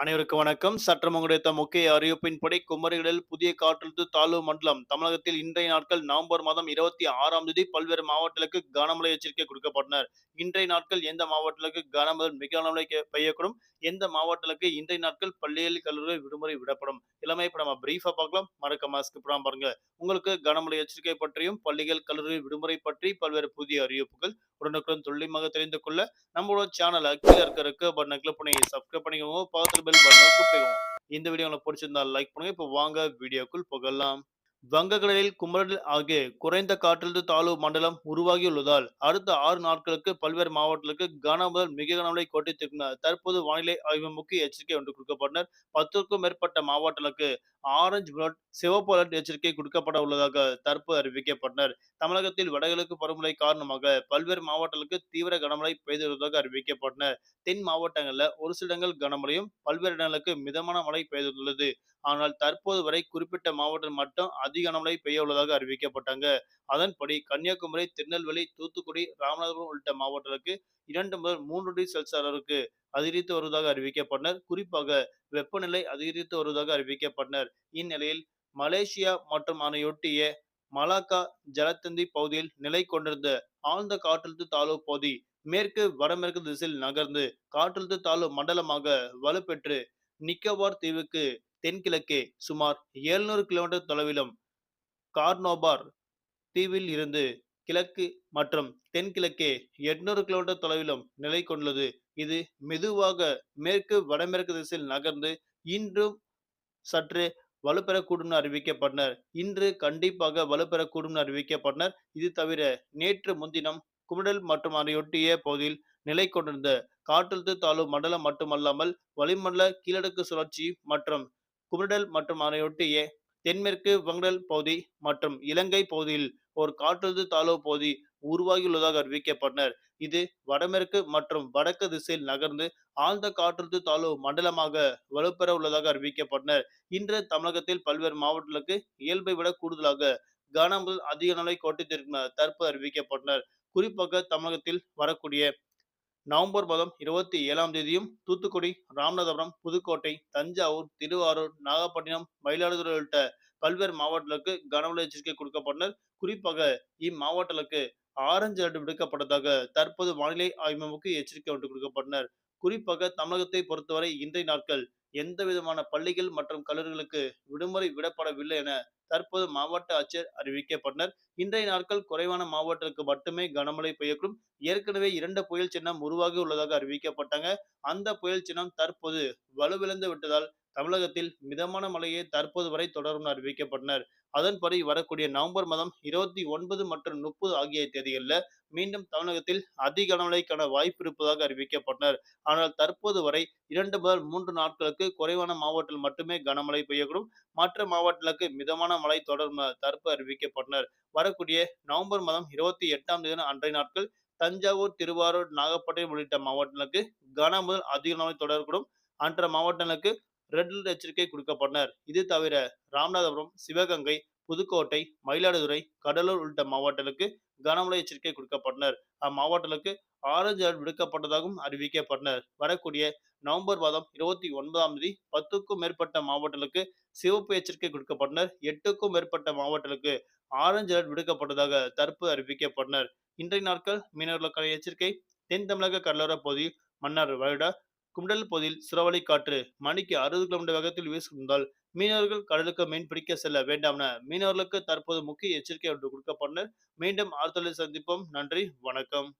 அனைவருக்கும் வணக்கம். சற்றம் உங்களுடைய முக்கிய அறிவிப்பின்படி குமரிகளில் புதிய காற்றழுத்த தாழ்வு மண்டலம் தமிழகத்தில் இன்றைய நாட்கள் நவம்பர் மாதம் இருபத்தி ஆறாம் தேதி பல்வேறு மாவட்டங்களுக்கு கனமழை எச்சரிக்கை கொடுக்கப்பட்டனர். இன்றைய நாட்கள் எந்த மாவட்டங்களுக்கு கனமழை மிக கனமழை பெய்யக்கூடும்? எந்த மாவட்டங்களுக்கு இன்றைய நாட்கள் பள்ளியில் கல்லூரி விடுமுறை விடப்படும்? எல்லாமே இப்ப நம்ம பிரீஃபா பார்க்கலாம். மறக்க மாஸ்க் பாருங்க. உங்களுக்கு கனமழை எச்சரிக்கை பற்றியும் பள்ளிகள் கல்லூரி விடுமுறை பற்றி பல்வேறு புதிய அறிவிப்புகள் உடனுக்குடன் துல்லியமாக தெரிந்து கொள்ள நம்மளோட சேனல் கீழே இருக்க இருக்க பட்டனை கிளிக் பண்ணி சப்ஸ்கிரைப் பண்ணிக்கோங்க. பக்கத்தில் பெல் பட்டனை கிளிக் இந்த வீடியோ உங்களுக்கு பிடிச்சிருந்தா லைக் பண்ணுங்க. இப்போ வாங்க வீடியோக்குள் புகழலாம் வங்கக்கடலில் குமரல் ஆகிய குறைந்த காற்றழுத்த தாழ்வு மண்டலம் உருவாகியுள்ளதால் அடுத்த ஆறு நாட்களுக்கு பல்வேறு மாவட்டங்களுக்கு கன முதல் மிக கனமழை கொட்டித்திருக்கிறார் தற்போது வானிலை ஆய்வு முக்கிய எச்சரிக்கை ஒன்று கொடுக்கப்பட்டனர். பத்திற்கும் மேற்பட்ட மாவட்டங்களுக்கு ஆரஞ்சு அலர்ட் சிவப்பு அலர்ட் எச்சரிக்கை கொடுக்கப்பட உள்ளதாக தற்போது அறிவிக்கப்பட்டனர். தமிழகத்தில் வடகிழக்கு பருவமழை காரணமாக பல்வேறு மாவட்டங்களுக்கு தீவிர கனமழை பெய்துள்ளதாக அறிவிக்கப்பட்டனர். தென் மாவட்டங்களில் ஒரு சில இடங்கள் கனமழையும் பல்வேறு இடங்களுக்கு மிதமான மழை பெய்துள்ளது. ஆனால் தற்போது வரை குறிப்பிட்ட மாவட்டம் மட்டும் அதிக கனமழை பெய்ய உள்ளதாக அறிவிக்கப்பட்டாங்க. அதன்படி கன்னியாகுமரி திருநெல்வேலி தூத்துக்குடி ராமநாதபுரம் உள்ளிட்ட மாவட்டங்களுக்கு இரண்டு முதல் மூன்று டிகிரி செல்சியஸ் அளவுக்கு அதிகரித்து வருவதாக அறிவிக்கப்பட்டனர். குறிப்பாக வெப்பநிலை அதிகரித்து வருவதாக அறிவிக்கப்பட்டனர். இந்நிலையில் மலேசியா மற்றும் அதனையொட்டிய மலாக்கா ஜலத்தந்தி பகுதியில் நிலை கொண்டிருந்த ஆழ்ந்த காற்றழுத்த தாழ்வு பகுதி மேற்கு வடமேற்கு திசையில் நகர்ந்து காற்றழுத்த தாழ்வு மண்டலமாக வலுப்பெற்று நிக்கோபார் தீவுக்கு தென்கிழக்கே சுமார் எழுநூறு கிலோமீட்டர் தொலைவிலும் கார்னோபார் தீவில் இருந்து கிழக்கு மற்றும் தென்கிழக்கே எட்நூறு கிலோமீட்டர் தொலைவிலும் நிலை கொண்டுள்ளது. இது மெதுவாக மேற்கு வடமேற்கு திசையில் நகர்ந்து இன்றும் சற்று வலுப்பெறக்கூடும் அறிவிக்கப்பட்டனர். இன்று கண்டிப்பாக வலுப்பெறக்கூடும் அறிவிக்கப்பட்டனர். இது தவிர நேற்று முன்தினம் குமிடல் மற்றும் அதையொட்டிய பகுதியில் நிலை கொண்டிருந்த காற்றழுத்த தாழ்வு மண்டலம் மட்டுமல்லாமல் வளிமண்டல கீழடுக்கு சுழற்சி மற்றும் குமிடல் மற்றும் அதனையொட்டிய தென்மேற்கு வங்கடல் பகுதி மற்றும் இலங்கை பகுதியில் ஒரு காற்றழுத்த தாழ்வு பகுதி உருவாகியுள்ளதாக அறிவிக்கப்பட்டனர். இது வடமேற்கு மற்றும் வடக்கு திசையில் நகர்ந்து ஆழ்ந்த காற்றழுத்த தாழ்வு மண்டலமாக வலுப்பெற உள்ளதாக அறிவிக்கப்பட்டனர். இன்று தமிழகத்தில் பல்வேறு மாவட்டங்களுக்கு இயல்பை விட கூடுதலாக கனமுதல் அதிக நிலை கோட்டத்திற்கு தற்போது அறிவிக்கப்பட்டனர். குறிப்பாக தமிழகத்தில் வரக்கூடிய நவம்பர் மாதம் இருபத்தி ஏழாம் தேதியும் தூத்துக்குடி ராமநாதபுரம் புதுக்கோட்டை தஞ்சாவூர் திருவாரூர் நாகப்பட்டினம் மயிலாடுதுறை உள்ளிட்ட பல்வேறு மாவட்டங்களுக்கு கனமழை எச்சரிக்கை கொடுக்கப்பட்டனர். குறிப்பாக இம்மாவட்டங்களுக்கு ஆரஞ்சு அலர்ட் விடுக்கப்பட்டதாக தற்போது வானிலை ஆய்வுக்கு எச்சரிக்கை ஒன்று கொடுக்கப்பட்டனர். குறிப்பாக தமிழகத்தை பொறுத்தவரை இன்றைய நாட்கள் எந்த விதமான பள்ளிகள் மற்றும் கல்லூரிகளுக்கு விடுமுறை விடப்படவில்லை என தற்போது மாவட்ட ஆட்சியர் அறிவிக்கப்பட்டனர். இன்றைய நாட்கள் குறைவான மாவட்டத்திற்கு மட்டுமே கனமழை பெய்யக்கூடும். ஏற்கனவே இரண்டு புயல் சின்னம் உருவாகி உள்ளதாக அறிவிக்கப்பட்டாங்க. அந்த புயல் சின்னம் தற்போது வலுவிழந்து விட்டதால் தமிழகத்தில் மிதமான மழையே தற்போது வரை தொடரும் அறிவிக்கப்பட்டனர். அதன்படி வரக்கூடிய நவம்பர் மாதம் இருபத்தி ஒன்பது மற்றும் முப்பது ஆகிய தேதிகளில் மீண்டும் தமிழகத்தில் அதிக கனமழைக்கான வாய்ப்பு இருப்பதாக அறிவிக்கப்பட்டனர். ஆனால் தற்போது வரை இரண்டு முதல் மூன்று நாட்களுக்கு குறைவான மாவட்டத்தில் மட்டுமே கனமழை பெய்யக்கூடும். மற்ற மாவட்டங்களுக்கு மிதமான மழை தொடரும் தற்பு அறிவிக்கப்பட்டனர். வரக்கூடிய நவம்பர் மாதம் இருபத்தி எட்டாம் தேதி அன்றைய நாட்கள் தஞ்சாவூர் திருவாரூர் நாகப்பட்டினம் உள்ளிட்ட மாவட்டங்களுக்கு கன முதல் அதிக மழை தொடரக்கூடும். அன்ற மாவட்டங்களுக்கு ரெட் எச்சரிக்கை கொடுக்கப்பட்டனர் இது தவிர ராமநாதபுரம் சிவகங்கை புதுக்கோட்டை மயிலாடுதுறை கடலூர் உள்ளிட்ட மாவட்டங்களுக்கு கனமழை எச்சரிக்கை கொடுக்கப்பட்டனர். அம்மாவட்டங்களுக்கு ஆரஞ்சு அலர்ட் விடுக்கப்பட்டதாகவும் அறிவிக்கப்பட்டனர். வரக்கூடிய நவம்பர் மாதம் இருபத்தி ஒன்பதாம் தேதி பத்துக்கும் மேற்பட்ட மாவட்டங்களுக்கு சிவப்பு எச்சரிக்கை கொடுக்கப்பட்டனர். எட்டுக்கும் மேற்பட்ட மாவட்டங்களுக்கு ஆரஞ்சு அலர்ட் விடுக்கப்பட்டதாக தற்பு அறிவிக்கப்பட்டனர். இன்றைய நாட்கள் மீனவர்களுக்கான எச்சரிக்கை தென் தமிழக கடலோர பகுதியில் மன்னார் வருடா குண்டல் பகுதியில் சுறவழி காற்று மணிக்கு அறுபது கிலோமீட்டர் வேகத்தில் வீசுவதால் மீனவர்கள் கடலுக்கு மீன் பிடிக்க செல்ல வேண்டாம் என மீனவர்களுக்கு தற்போது முக்கிய எச்சரிக்கை ஒன்று கொடுக்கப்பட்டு மீண்டும் ஆறுதலை சந்திப்போம். நன்றி. வணக்கம்.